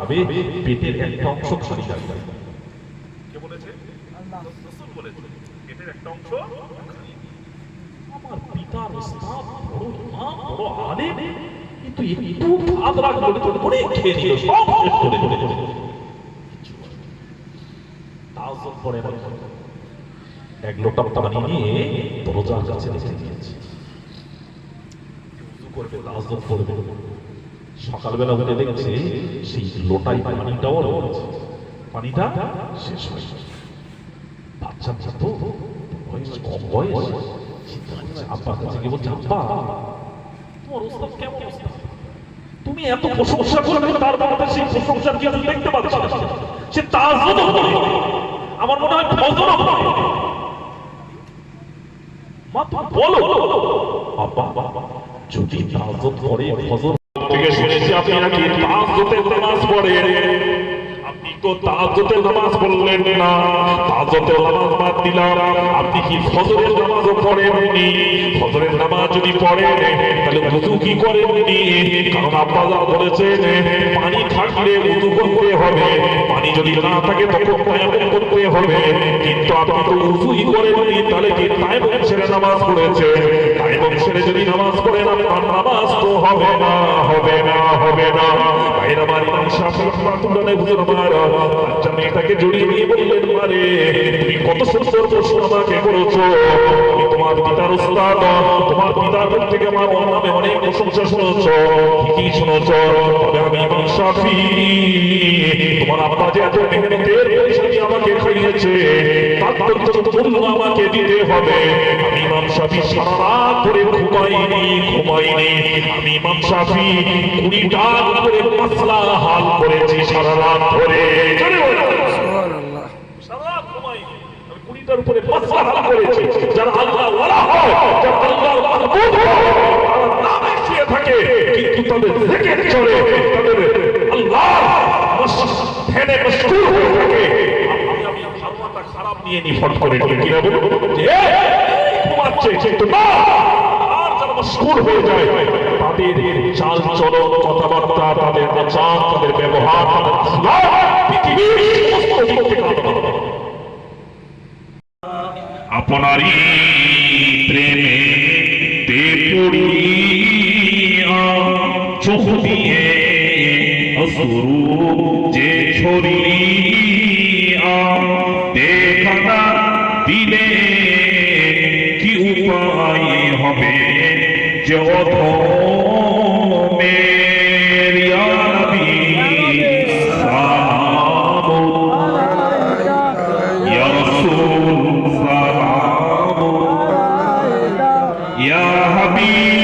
ভাবে পেটের একটা অংশ খালি রাখবে কে বলেছে? রাসূল বলেছে পেটের একটা অংশ আমার পিতার স্থান বড় ইমাম বড় আলেম কিন্তু একটু ভাত রাখল না, তো করে খেয়ে নিল সব শেষ করে দিল। কিচ্ছু বলে করে না। এক লোটা পানি নিয়ে দরজার কাছে রেখে দিয়েছে। করবে? তাজ্জব করবে সকালবেলা উঠে দেখছে সেই লোটাই পানিটাও পানিটা শেষ হয়ে বাচ্চা তো বয়স কম বয়স। আব্বার কাছে বলছে, আব্বা, তোমার ওস্তাদ কেমন ওস্তাদ তুমি এত প্রশংসা তার সেই প্রশংসার কিছু দেখতে পাচ্ছ সে আমার মনে হয় ফজরও পড়ে মা বলো, আব্বা, যদি তাজত করে ফজর থেকে শুনেছি আপনি নাকি তাহাজ্জুদের নামাজ পড়েন। আপনি তো তাহাজ্জুদের নামাজ পড়লেন না। তাহাজ্জুদের নামাজ বাদ দিলাম। আপনি কি ফজরের নামাজও পড়েননি? ফজরের নামাজ যদি পড়েন, তাহলে wudu কি করেননি? কারণ আব্বা যা বলেছেন, পানি থাকলে wudu করতে হবে। পানি যদি না থাকে, তখন তায়াম্মুম করতে হবে। কিন্তু আপনি তো wuduই করেননি, তাহলে কি তায়াম্মুম ছেড়ে নামাজ পড়েছেন? ছেড়ে যদি নামাজ পড়েন আপনার নামাজ তো হবে না হবে না হবে না। রহমাতুল্লাহ আলাইহি হুজুর আমার বাচ্চা মেয়েটাকে জড়িয়ে নিয়ে বললেন, মারে, তুমি কত সুন্দর প্রশ্ন আমাকে করেছ। তোমার পিতার উস্তাদ তোমার পিতার থেকে আমার নামে অনেক প্রশংসা শুনেছো। ঠিকই শুনেছো, তবে আমি ইমাম শাফি তোমার আব্বা যে এত মেহনতের আমাকে খাইয়েছে তার মূল্য আমাকে দিতে হবে। আমি ইমাম শাফি সারা রাত ধরে ঘুমাইনি ঘুমাইনি। আমি ইমাম শাফি কুড়িটা করে মাসলা হাল করেছি সারা রাত ধরে। উপরে মাসলা হাল যারা আল্লাহ ওয়ালা হয় যারা আল্লাহর মাহবুব হয়। নামে শুয়ে থাকে কিন্তু তাদের জিকির চলে। তাদের আল্লাহ ধ্যানে মশগুল হয়ে থাকে খারাপ নিয়ে নি ফট করে ঠিক কিনা যে আর যারা হয়ে যায়। তাদের চাল চলন কথাবার্তা, তাদের আচার, তাদের ব্যবহার, তাদের পৃথিবীর আপনারই প্রেমে তে পড়িয়া চোখ দিয়ে অসুরু যে ছড়িয়া দেখানা দিলে কি উপায় হবে যে অধমে ইয়া নবী সালাম يا رسول سلام يا حبيب